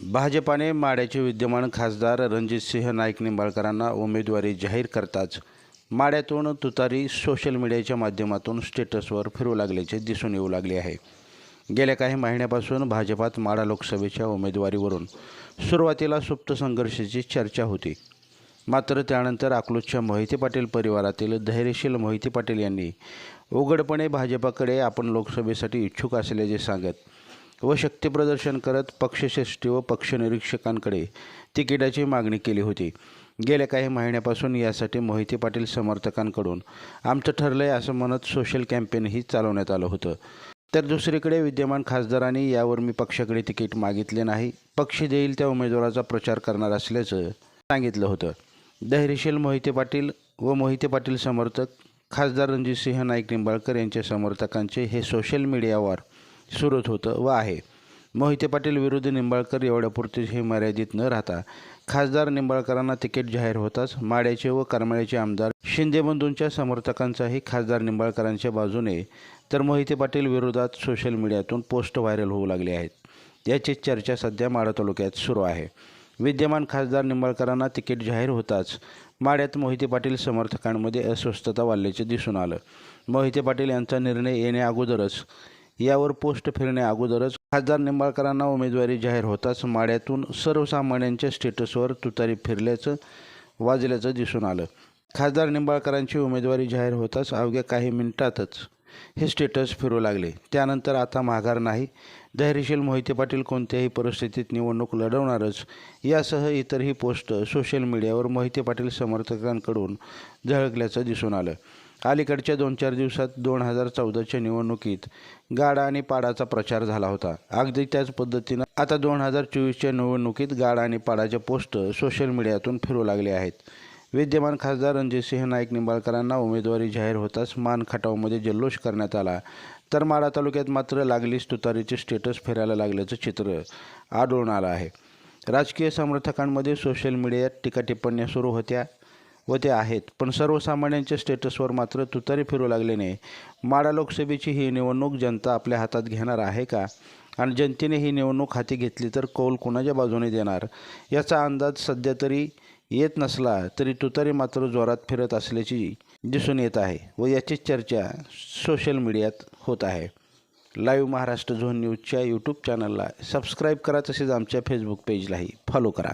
भाजपाने माड्याचे विद्यमान खासदार रणजितसिंह नाईक निंबाळकरांना उमेदवारी जाहीर करताच माड्यातून तुतारी सोशल मीडियाच्या माध्यमातून स्टेटसवर फिरू लागल्याचे दिसून येऊ लागले आहे. गेल्या काही महिन्यापासून भाजपात माडा लोकसभेच्या उमेदवारीवरून सुरुवातीला सुप्त संघर्षाची चर्चा होती. मात्र त्यानंतर अकलूजच्या मोहिते पाटील परिवारातील धैर्यशील मोहिते पाटील यांनी उघडपणे भाजपाकडे आपण लोकसभेसाठी इच्छुक असल्याचे सांगत व शक्तीप्रदर्शन करत पक्षश्रेष्ठी व पक्षनिरीक्षकांकडे तिकिटाची मागणी केली होती. गेल्या काही महिन्यापासून यासाठी मोहिते पाटील समर्थकांकडून आमचं ठरलंय असं म्हणत सोशल कॅम्पेनही चालवण्यात आलं होतं. तर दुसरीकडे विद्यमान खासदारांनी यावर मी पक्षाकडे तिकीट मागितले नाही. पक्ष देईल त्या उमेदवाराचा प्रचार करणार असल्याचं सांगितलं होतं. धैर्यशील मोहिते पाटील व मोहिते पाटील समर्थक खासदार रणजितसिंह नाईक निंबाळकर यांच्या समर्थकांचे हे सोशल मीडियावर सुरू होतं व आहे. मोहिते पाटील विरुद्ध निंबाळकर एवढ्यापुरते हे मर्यादित न राहता खासदार निंबाळकरांना तिकीट जाहीर होताच माड्याचे व करमाळ्याचे आमदार शिंदे बंधूंच्या समर्थकांचाही खासदार निंबाळकरांच्या बाजूने तर मोहिते पाटील विरोधात सोशल मीडियातून पोस्ट व्हायरल होऊ लागले आहेत. याची चर्चा सध्या माडा तालुक्यात सुरू आहे. विद्यमान खासदार निंबाळकरांना तिकीट जाहीर होताच माड्यात मोहिते पाटील समर्थकांमध्ये अस्वस्थता वाढल्याचे दिसून आलं. मोहिते पाटील यांचा निर्णय येण्याअगोदरच यावर पोस्ट फिरण्या अगोदरच खासदार निंबाळकरांना उमेदवारी जाहीर होताच माड्यातून सर्वसामान्यांच्या स्टेटसवर तुतारी फिरल्याचं वाजल्याचं दिसून आलं. खासदार निंबाळकरांची उमेदवारी जाहीर होताच अवघ्या काही मिनिटातच हे स्टेटस फिरू लागले. त्यानंतर आता माघार नाही. धैर्यशील मोहिते पाटील कोणत्याही परिस्थितीत निवडणूक लढवणारच. यासह इतरही पोस्ट सोशल मीडियावर मोहिते पाटील समर्थकांकडून झळकल्याचं दिसून आलं. अलीकडच्या दोन चार दिवसात दोन हजार चौदाच्या निवडणुकीत गाडा आणि पाडाचा प्रचार झाला होता. अगदी त्याच पद्धतीनं आता दोन हजार चोवीसच्या निवडणुकीत गाडा आणि पाडाच्या पोस्ट सोशल मीडियातून फिरू लागले आहेत. विद्यमान खासदार रणजितसिंह नाईक निंबाळकरांना उमेदवारी जाहीर होताच मान खटावमध्ये जल्लोष करण्यात आला. तर माढा तालुक्यात मात्र लागलीच तुतारीचे स्टेटस फिरायला लागल्याचं चित्र आढळून आलं आहे. राजकीय समर्थकांमध्ये सोशल मीडियात टीका टिप्पण्या सुरू होत्या व ते आहेत. पण सर्वसामान्यांच्या स्टेटसवर मात्र तुतारी फिरू लागल्याने माडा लोकसभेची ही निवडणूक जनता आपल्या हातात घेणार आहे का? आणि जनतेने ही निवडणूक हाती घेतली तर कौल कोणाच्या बाजूने देणार? याचा अंदाज सध्या तरी येत नसला तरी तुतारी मात्र जोरात फिरत असल्याची दिसून येत आहे व याची चर्चा सोशल मीडियात होत आहे. लाईव्ह महाराष्ट्र झोन न्यूजच्या यूट्यूब चॅनलला सबस्क्राईब करा तसेच आमच्या फेसबुक पेजलाही फॉलो करा.